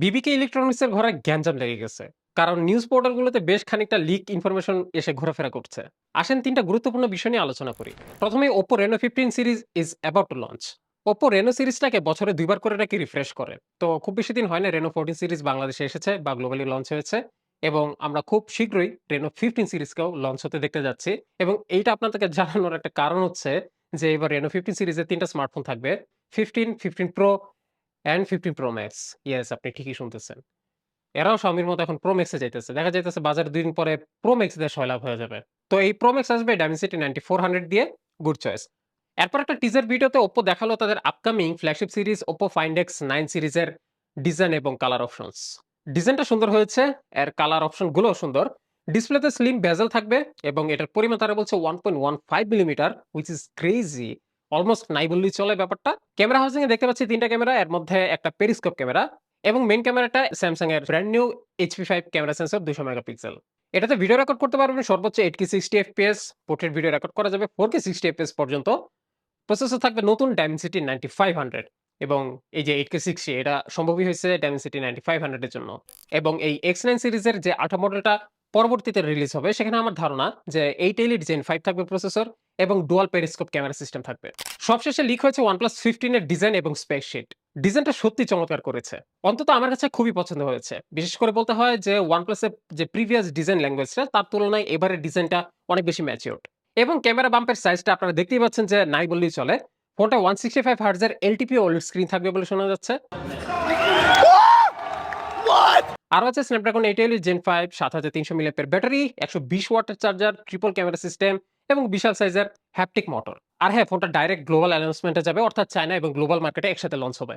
বিবিকে ইলেকট্রনিক্সের ঘরে গ্যাঞ্জাম লেগে গেছে। কারণ নিউজ পোর্টালগুলোতে বেশ খানিকটা লিক ইনফরমেশন এসে ঘোরাফেরা করছে। আসেন তিনটা গুরুত্বপূর্ণ বিষয় নিয়ে আলোচনা করি। প্রথমে Oppo Reno fifteen series is about to launch Oppo Reno সিরিজটাকে বছরে দুইবার করে নাকি রিফ্রেশ করে। তো খুব বেশি দিন হয় না রেনো ফোরটিন সিরিজ বাংলাদেশে এসেছে বা গ্লোবালি লঞ্চ হয়েছে। এবং আমরা খুব শীঘ্রই রেনো ফিফটিন সিরিজকেও লঞ্চ হতে দেখতে যাচ্ছি। এবং এইটা আপনাদেরকে জানানোর একটা কারণ হচ্ছে যে এবার রেনো ফিফটিন সিরিজের তিনটা স্মার্টফোন থাকবে। Fifteen fifteen pro and fifteen pro max yes আপনি ঠিকই শুনতেছেন। এরাও Xiaomiর মতো এখন প্রো ম্যাক্সে যাইতেছে। দেখা যাইতেছে বাজারে দুই দিন পরে প্রো ম্যাক্স দিয়ে সয়লাভ হয়ে যাবে। তো এই প্রো ম্যাক্স আসবে ডায়মেনসিটি নাইনটি ফোর হান্ড্রেড দিয়ে গুড চয়েস এরপর একটা টিজার ভিডিওতে ওপ্পো দেখাল তাদের upcoming flagship series Oppo Find X nine সিরিজের ডিজাইন এবং কালার অপশনস ডিজাইনটা সুন্দর হয়েছে, এর কালার অপশনগুলো সুন্দর। ডিসপ্লেতে স্লিম বেজেল থাকবে এবং এটার পরিমাণ তারা বলছে one point one five millimetre which is crazy almost নাই বললেই চলে ব্যাপারটা। ক্যামেরা হাউসিং এ দেখতে পাচ্ছি তিনটা ক্যামেরা, এর মধ্যে একটা পেরিস্কোপ ক্যামেরা এবং মেইন ক্যামেরাটা স্যামসাং এর brand new HP five camera sensor দুশো মেগাপিক্সেল এটাতে ভিডিও রেকর্ড করতে পারবেন সর্বোচ্চ eight K sixty FPS portrait video record করা যাবে ফোর কে সিক্সটি এফপিএস পর্যন্ত। প্রসেসর থাকবে নতুন ডায়মেনসিটি নাইনটি ফাইভ হান্ড্রেড এবং এই যে এইট কে সিক্সটি এটা সম্ভবই হয়েছে ডায়মেনসিটি নাইনটি ফাইভ হান্ড্রেডের জন্য। এবং এই এক্স নাইন সিরিজের যে আঠা মডেলটা পরবর্তীতে রিলিজ হবে, সেখানে আমার ধারণা যে এইট এলিট জেন ফাইভ থাকবে প্রসেসর এবং ডুয়াল পেরিস্কোপ ক্যামেরা সিস্টেম থাকবে। সবশেষে লিক হয়েছে ওয়ানপ্লাস ফিফটিনের ডিজাইন এবং স্পেকশিট ডিজাইনটা সত্যি চমৎকার করেছে। অন্তত আমার কাছে খুবই পছন্দ হয়েছে। বিশেষ করে বলতে হয় যে ওয়ানপ্লাসের যে প্রিভিয়াস ডিজাইন ল্যাঙ্গুয়েজটা তার তুলনায় এবারের ডিজাইনটা অনেক বেশি ম্যাচিওর্ড এবং ক্যামেরা বাম্পের সাইজটা আপনারা দেখতেই পাচ্ছেন যে, নাই বললেই চলে। ফোনটা ওয়ান সিক্সটি ফাইভ হার্জের এলটিপি ওল্ড স্ক্রিন থাকবে বলে শোনা যাচ্ছে। আর আছে Snapdragon eight elite gen five সাত হাজার তিনশো মিলিয়াপের ব্যাটারি একশো বিশ ওয়াটের চার্জার ট্রিপল ক্যামেরা সিস্টেম এবং বিশাল সাইজের হ্যাপটিক মোটর আর হ্যাঁ ফোনটা ডাইরেক্ট গ্লোবাল অ্যানাউন্সমেন্টে যাবে, অর্থাৎ চায়না এবং গ্লোবাল মার্কেটে একসাথে লঞ্চ হবে।